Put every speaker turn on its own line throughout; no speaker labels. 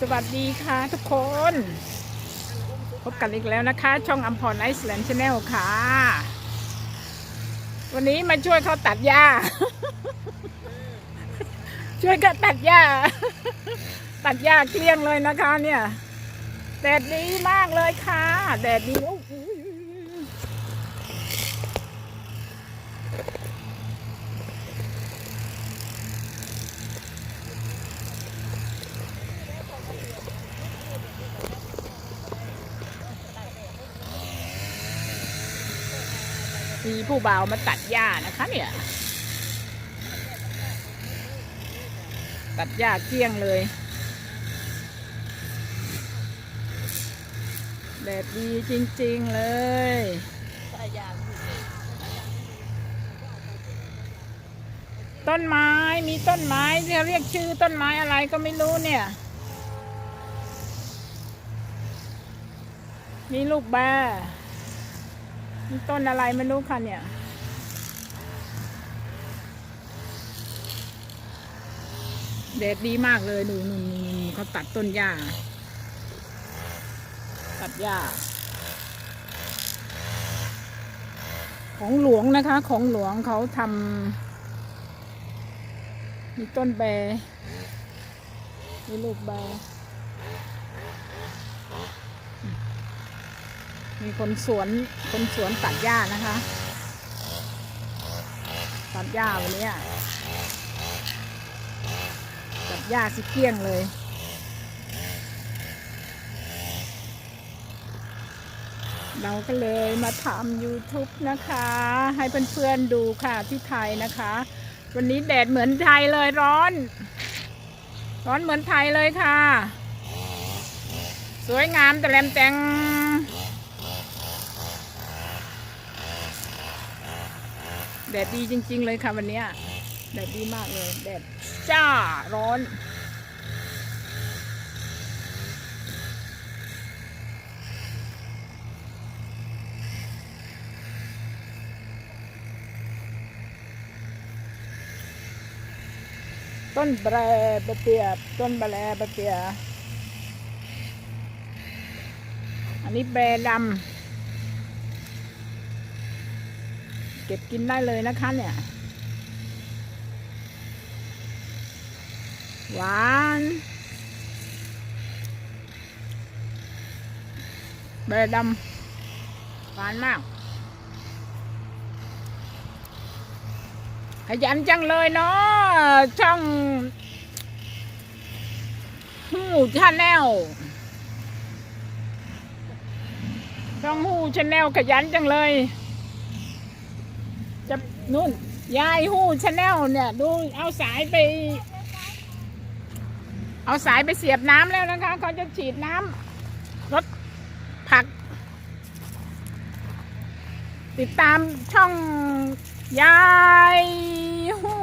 สวัสดีค่ะทุกคน พบกันอีกแล้วนะคะ ช่องอัมพรไอซ์แลนด์ชาแนลค่ะ วันนี้มาช่วยเขาตัดหญ้า ช่วยกันตัดหญ้า ตัดหญ้าเกลี้ยงเลยนะคะเนี่ย แดดดีมากเลยค่ะ แดดดีโอ้โห มีผู้บ่าวมาตัดหญ้านะคะเนี่ย ตัดหญ้าเกลี้ยงเลยแดดดีจริงๆเลยต้นไม้มีต้นไม้ที่เขาเรียกชื่อต้นไม้อะไรก็ไม่รู้เนี่ย มีลูกแบ ต้นอะไรไม่รู้ค่ะเนี่ยแดดดีมากเลยดูนู่นๆๆเขาตัดต้นหญ้า ตัดหญ้า ของหลวงนะคะ ของหลวงเขาทำมีต้นแบมีลูกแบ มีคนสวนคนสวนตัดหญ้านะคะ ตัดหญ้าวันนี้ตัดหญ้าสิเกี้ยงเลยเราก็เลยมาทำ YouTube นะคะ ให้เพื่อนๆดูค่ะที่ไทยนะคะ วันนี้แดดเหมือนไทยเลยร้อน ร้อนเหมือนไทยเลยค่ะ สวยงามแต่แลมแตง แดดดีจริง ๆ เลยค่ะวันนี้แดดดีมากเลยแดดจ้าร้อนต้นแบรบเปียบต้นแบรบเปีย อันนี้แบรดำ ก็บกินได้เลยนะคะเนี่ย หวานแบรดำหวานมาก ขยันจังเลยเนาะช่องหูชาแนลช่องหูชาแนลขยันจังเลย นู่น ยายหูชาแนลเนี่ย ดูเอาสายไป เอาสายไปเสียบน้ำแล้วนะคะเขาจะฉีดน้ำรถผัก ติดตามช่องยายฮู้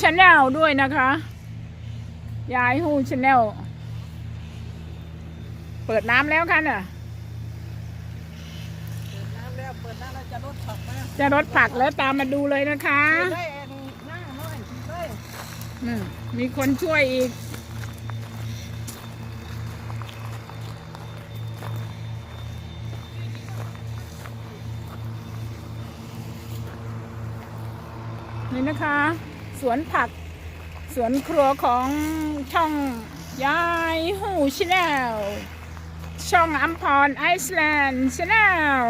ชาแนลด้วยนะคะ ยายฮู้ชาแนลเปิดน้ำแล้วค่ะน่ะ
น้ำแล้วเปิดน้ำแล้ว จะ
รถผักแล้วตามมาดูเลยนะคะ
น้าน้อยได้
อืมมีคนช่วยอีก นี่นะคะ สวนผัก สวนครัวของช่องยายหูชแนลช่องอัมพรไอซ์แลนด์ชแนล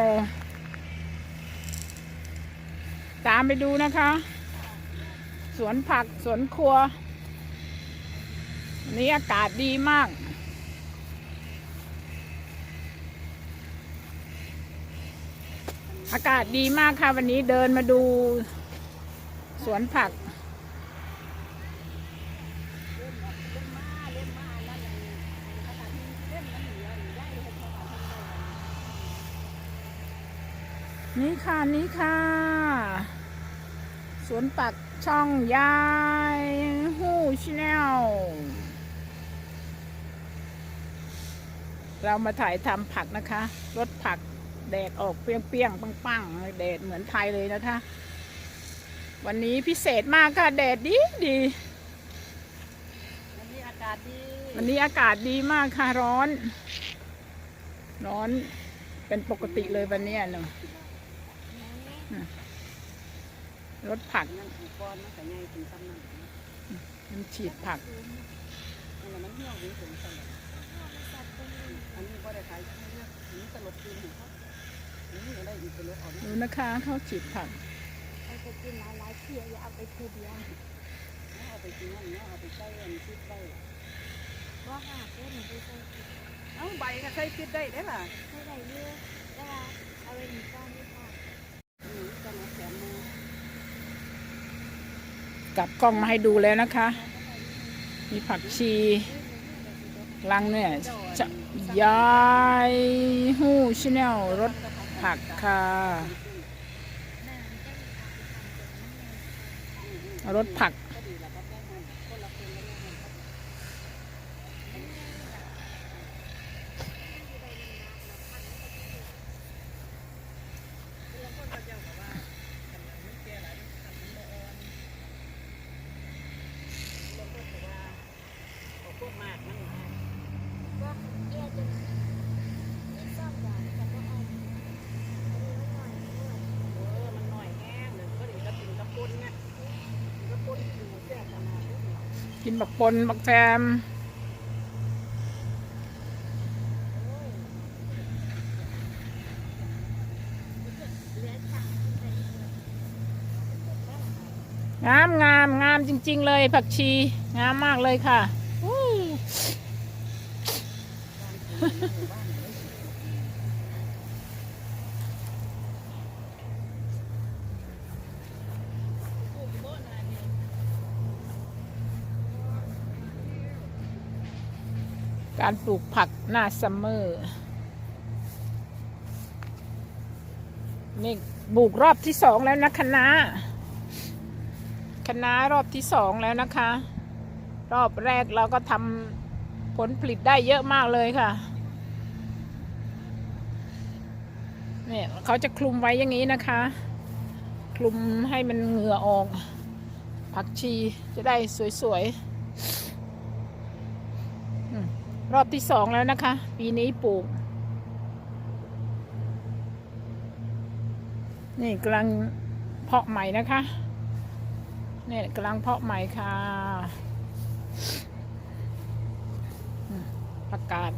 ตามไปดูนะคะ สวนผักสวนครัวนนี้อากาศดีมาก อากาศดีมากค่ะ วันนี้เดินมาดูสวนผักนี่ค่ะ นี่ค่ะ สวนปักช่องยายฮู้ชแนลเรามาถ่ายทำผักนะคะ รถผักแดดออกเปรี้ยงๆ ปังๆแดดเหมือนไทยเลยนะคะ วันนี้พิเศษมากค่ะ แดดดีดี
วันนี้อากาศดี
วันนี้อากาศดีมากค่ะร้อน ร้อนเป็นปกติเลยวันเนี้ยเนาะอะ รถผัก
นั่นอุปกรณ์มันก็ใหญ่ถึงซ้ำนั่น
มันฉีดผัก
นั่นแหละมันเหี่ยวดีถึงซ้ำนั่นอันนี้ก็ได้ขายเนี่ยนี่ตลบคืนของเขานี่อะไรอีกตลบเอาเนี่ย
ดูนะคะเขาฉีดผัก
เอาไปกินหลายๆเที่ยวอย่าเอาไปเที่ยวเดียว
เอาไปกินนั่นเนาะเอาไปใส่อันชิดได้
ว่าหากได้หนูไปใส่
เอ้าใบก็ใส่ชิดได้ได้ล่ะ
ไม่ได้เยอะแต่ว่าเอาไปหนึ่งก้อนไม่พอ
นี่จะมาแถมมือก ก
ลับกล้องมาให้ดูแล้วนะคะ มีผักชีลังเนี่ยจะยายหู้ชแนลรถผักค่ะรถผัก
ก็ดีละครับได้มันคนละคนละแม่มันครับคนละคนก็เจ้าบอกว่าขนาดมันแก่หลายมันขนาดมันบ่อ่อนคนละคนก็ว่าเอาพวกมากมันนะ
ก็แย่จนนี่ซ่อมอย่างแต่ก็เอาอันนี้มันหน่อยด้วย
เออ มันหน่อยแห้งเลยก็ดีก็กินกระปุนเนี่ยกินกระปุนอยู่แซ่บขนาดนี้เนี่ย
กินบักปนบักแจม
งา
มงามงามจริง ๆ เลยผักชี งามมากเลยค่ะ การปลูกผักหน้าซัมเมอร์ นี่ปลูกรอบที่สองแล้วนะคณะน้าคะรอบที่สองแล้วนะคะ รอบแรกเราก็ทำผลผลิตได้เยอะมากเลยค่ะเนี่ยเขาจะคลุมไว้อย่างนี้นะคะ คลุมให้มันเหงื่อออก ผักชีจะได้สวยๆ รอบที่สองแล้วนะคะ ปีนี้ปลูก นี่กำลังเพาะใหม่นะคะเนี่ยกำลังเพาะใหม่ค่ะ ประกาศ